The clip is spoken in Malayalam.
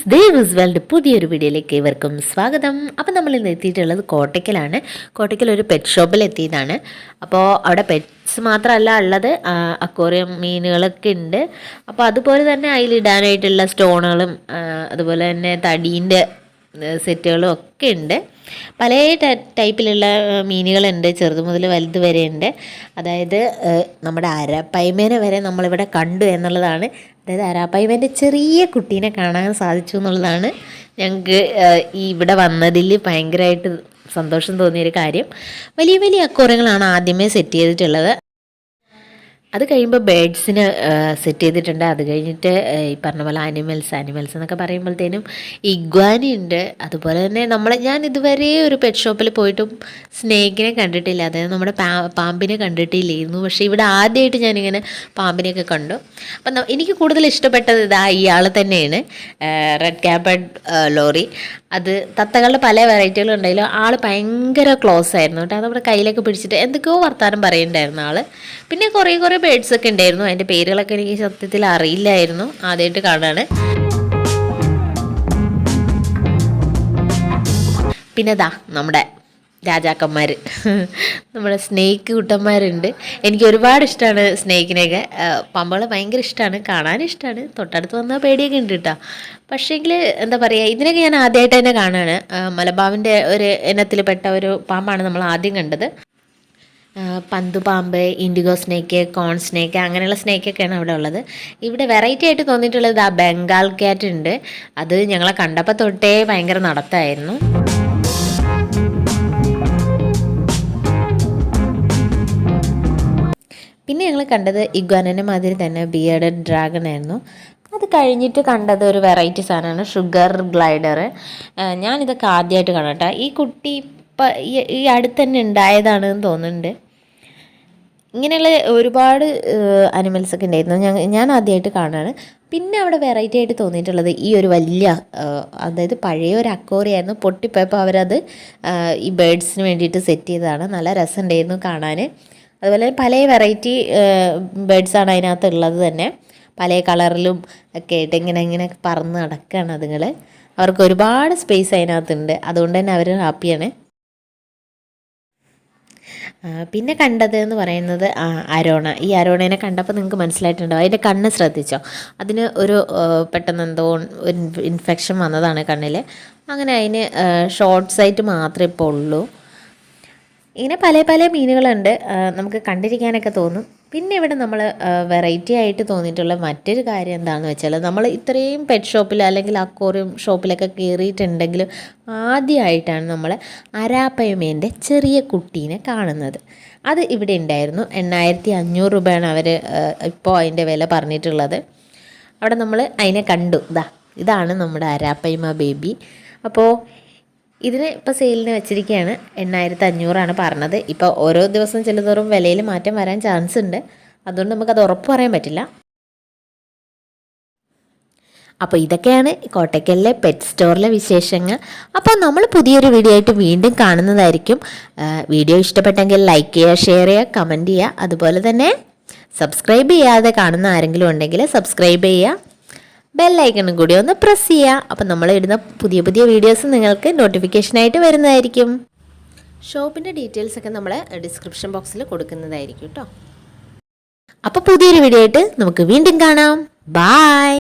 ഫ്രണ്ട്സ് ദേവസ് വേൾഡ് പുതിയൊരു വീഡിയോയിലേക്ക് ഇവർക്കും സ്വാഗതം. അപ്പോൾ നമ്മൾ ഇന്ന് എത്തിയിട്ടുള്ളത് കോട്ടയ്ക്കലാണ്. കോട്ടയ്ക്കൽ ഒരു പെറ്റ് ഷോപ്പിൽ എത്തിയതാണ്. അപ്പോൾ അവിടെ പെറ്റ്സ് മാത്രമല്ല ഉള്ളത്. അക്വേറിയം മീനുകളൊക്കെ ഉണ്ട്. അപ്പോൾ അതുപോലെ തന്നെ അതിലിടാനായിട്ടുള്ള സ്റ്റോണുകളും അതുപോലെ തന്നെ തടീന്റെ സെറ്റുകളും ഒക്കെ ഉണ്ട്. പല ടൈപ്പിലുള്ള മീനുകളുണ്ട്. ചെറുത് മുതൽ വലുത് വരെ ഉണ്ട് അതായത് നമ്മുടെ അരപ്പൈമേനെ വരെ നമ്മളിവിടെ കണ്ടു എന്നുള്ളതാണ്. അതായത് അരാപ്പൈമേന്റെ ചെറിയ കുട്ടീനെ കാണാൻ സാധിച്ചു എന്നുള്ളതാണ് ഞങ്ങൾക്ക് ഈ ഇവിടെ വന്നതിൽ ഭയങ്കരമായിട്ട് സന്തോഷം തോന്നിയൊരു കാര്യം. വലിയ വലിയ അക്കോറങ്ങളാണ് ആദ്യമേ സെറ്റ് ചെയ്തിട്ടുള്ളത്. അത് കഴിയുമ്പോൾ ബേഡ്സിന് സെറ്റ് ചെയ്തിട്ടുണ്ട്. അത് കഴിഞ്ഞിട്ട് ഈ പറഞ്ഞ പോലെ ആനിമൽസ് ആനിമൽസ് എന്നൊക്കെ പറയുമ്പോഴത്തേനും ഇഗ്വാനി ഉണ്ട്. അതുപോലെ തന്നെ നമ്മൾ ഞാൻ ഇതുവരെ ഒരു പെറ്റ് ഷോപ്പിൽ പോയിട്ടും സ്നേക്കിനെ കണ്ടിട്ടില്ല. അതായത് നമ്മുടെ പാ പാമ്പിനെ കണ്ടിട്ടില്ലായിരുന്നു. പക്ഷേ ഇവിടെ ആദ്യമായിട്ട് ഞാനിങ്ങനെ പാമ്പിനെയൊക്കെ കണ്ടു. അപ്പം എനിക്ക് കൂടുതൽ ഇഷ്ടപ്പെട്ടത് ഇതാ ഇയാൾ തന്നെയാണ്. Red capped lory. അത് തത്തകളുടെ പല വെറൈറ്റികളും ഉണ്ടായാലും ആൾ ഭയങ്കര ക്ലോസ് ആയിരുന്നു കേട്ടോ. നമ്മുടെ കയ്യിലൊക്കെ പിടിച്ചിട്ട് എന്തൊക്കെയോ വർത്താനം പറയുന്നുണ്ടായിരുന്നു ആൾ പിന്നെ കുറേ കുറേ ബേഡ്സ് ഒക്കെ ഉണ്ടായിരുന്നു. അതിന്റെ പേരുകളൊക്കെ എനിക്ക് സത്യത്തിൽ അറിയില്ലായിരുന്നു. ആദ്യമായിട്ട് കാണാണ്. പിന്നെ ദാ നമ്മുടെ രാജാക്കന്മാർ നമ്മുടെ സ്നേക്ക് കുട്ടന്മാരുണ്ട്. എനിക്ക് ഒരുപാട് ഇഷ്ടമാണ് സ്നേക്കിനെയൊക്കെ. പമ്പകൾ ഭയങ്കര ഇഷ്ടമാണ് കാണാൻ ഇഷ്ടമാണ് തൊട്ടടുത്ത് വന്നാൽ പേടിയൊക്കെ ഉണ്ട് കേട്ടോ. പക്ഷേങ്കിൽ എന്താ പറയുക ഇതിനൊക്കെ ഞാൻ ആദ്യമായിട്ട് തന്നെ കാണുകയാണ് മലബാവിന്റെ ഒരു ഇനത്തിൽപ്പെട്ട ഒരു പാമ്പാണ് നമ്മൾ ആദ്യം കണ്ടത്. പന്തുപാമ്പ് ഇൻഡിഗോ സ്നേക്ക് കോൺ സ്നേക്ക് അങ്ങനെയുള്ള സ്നേക്കൊക്കെയാണ് അവിടെ ഉള്ളത്. ഇവിടെ വെറൈറ്റി ആയിട്ട് തോന്നിയിട്ടുള്ളത് ആ ബംഗാൾ ക്യാറ്റ് ഉണ്ട്. അത് ഞങ്ങളെ കണ്ടപ്പോൾ തൊട്ടേ ഭയങ്കര നടത്തായിരുന്നു. പിന്നെ ഞങ്ങൾ കണ്ടത് ഇഗ്വാനനെ മാതിരി തന്നെ ബിയർഡഡ് ഡ്രാഗൺ ആയിരുന്നു. അത് കഴിഞ്ഞിട്ട് കണ്ടത് ഒരു വെറൈറ്റി സാധനമാണ് ഷുഗർ ഗ്ലൈഡർ ഞാനിതൊക്കെ ആദ്യമായിട്ട് കാണട്ടെ ഈ കുട്ടി ഇപ്പം ഈ- ഈ അടുത്ത് തന്നെ ഉണ്ടായതാണെന്ന് തോന്നുന്നുണ്ട്. ഇങ്ങനെയുള്ള ഒരുപാട് അനിമൽസ് ഒക്കെ ഉണ്ടായിരുന്നു. ഞാൻ ഞാൻ ആദ്യമായിട്ട് കാണുകയാണ് പിന്നെ അവിടെ വെറൈറ്റി ആയിട്ട് തോന്നിയിട്ടുള്ളത് ഈ ഒരു വലിയ അതായത് പഴയ ഒരു അക്കോറിയായിരുന്നു പൊട്ടിപ്പോയപ്പോൾ അവരത് ഈ ബേഡ്സിന് വേണ്ടിയിട്ട് സെറ്റ് ചെയ്തതാണ്. നല്ല രസമുണ്ടായിരുന്നു കാണാൻ അതുപോലെ പല വെറൈറ്റി ബേഡ്സാണ് അതിനകത്ത് ഉള്ളത് തന്നെ. പല കളറിലും ഒക്കെ ആയിട്ട് ഇങ്ങനെ ഇങ്ങനെ പറന്ന് നടക്കുകയാണ് അതുങ്ങൾ അവർക്ക് ഒരുപാട് സ്പേസ് അതിനകത്തുണ്ട്. അതുകൊണ്ട് തന്നെ അവർ ഹാപ്പിയാണ് പിന്നെ കണ്ടത് എന്ന് പറയുന്നത് അരോണ. ഈ അരോണേനെ കണ്ടപ്പോൾ നിങ്ങൾക്ക് മനസ്സിലായിട്ടുണ്ടോ? അതിന്റെ കണ്ണ് ശ്രദ്ധിച്ചോ? അതിന് ഒരു പെട്ടെന്ന് എന്തോ ഒരു ഇൻഫെക്ഷൻ വന്നതാണ് കണ്ണിൽ അങ്ങനെ അതിന് ഷോർട്ട് സൈറ്റ് മാത്രമേ ഇപ്പോൾ ഉള്ളൂ. ഇങ്ങനെ പല പല മീനുകളുണ്ട്. നമുക്ക് കണ്ടിരിക്കാനൊക്കെ തോന്നും. പിന്നെ ഇവിടെ നമ്മൾ വെറൈറ്റി ആയിട്ട് തോന്നിയിട്ടുള്ള മറ്റൊരു കാര്യം എന്താണെന്ന് വെച്ചാൽ നമ്മൾ ഇത്രയും പെറ്റ് ഷോപ്പിൽ അല്ലെങ്കിൽ അക്വോറിയം ഷോപ്പിലൊക്കെ കയറിയിട്ടുണ്ടെങ്കിലും ആദ്യമായിട്ടാണ് നമ്മൾ അരാപ്പയമേന്റെ ചെറിയ കുട്ടീനെ കാണുന്നത്. അത് ഇവിടെ ഉണ്ടായിരുന്നു. എണ്ണായിരത്തി അഞ്ഞൂറ് രൂപയാണ് അവർ ഇപ്പോൾ അതിന്റെ വില പറഞ്ഞിട്ടുള്ളത്. അവിടെ നമ്മൾ അതിനെ കണ്ടു. ഇതാ ഇതാണ് നമ്മുടെ അരാപ്പയ്മ ബേബി അപ്പോൾ ഇതിന് ഇപ്പോൾ സെയിലിന് വെച്ചിരിക്കുകയാണ് എണ്ണായിരത്തി അഞ്ഞൂറാണ് പറഞ്ഞത്. ഇപ്പോൾ ഓരോ ദിവസം ചെല്ലുന്തോറും വിലയിൽ മാറ്റം വരാൻ ചാൻസ് ഉണ്ട്. അതുകൊണ്ട് നമുക്കത് ഉറപ്പ് പറയാൻ പറ്റില്ല. അപ്പോൾ ഇതൊക്കെയാണ് കോട്ടയ്ക്കലിലെ പെറ്റ് സ്റ്റോറിലെ വിശേഷങ്ങൾ. അപ്പോൾ നമ്മൾ പുതിയൊരു വീഡിയോ ആയിട്ട് വീണ്ടും കാണുന്നതായിരിക്കും. വീഡിയോ ഇഷ്ടപ്പെട്ടെങ്കിൽ ലൈക്ക് ചെയ്യുക ഷെയർ ചെയ്യുക കമന്റ് ചെയ്യുക. അതുപോലെ തന്നെ സബ്സ്ക്രൈബ് ചെയ്യാതെ കാണുന്ന ആരെങ്കിലും ഉണ്ടെങ്കിൽ സബ്സ്ക്രൈബ് ചെയ്യുക. ബെല്ലൈക്കണും കൂടി ഒന്ന് പ്രസ് ചെയ്യുക അപ്പം നമ്മൾ ഇടുന്ന പുതിയ പുതിയ വീഡിയോസ് നിങ്ങൾക്ക് നോട്ടിഫിക്കേഷനായിട്ട് വരുന്നതായിരിക്കും. ഷോപ്പിന്റെ ഡീറ്റെയിൽസ് ഒക്കെ നമ്മൾ ഡിസ്ക്രിപ്ഷൻ ബോക്സിൽ കൊടുക്കുന്നതായിരിക്കും കേട്ടോ അപ്പോൾ പുതിയൊരു വീഡിയോ ആയിട്ട് നമുക്ക് വീണ്ടും കാണാം. ബായ്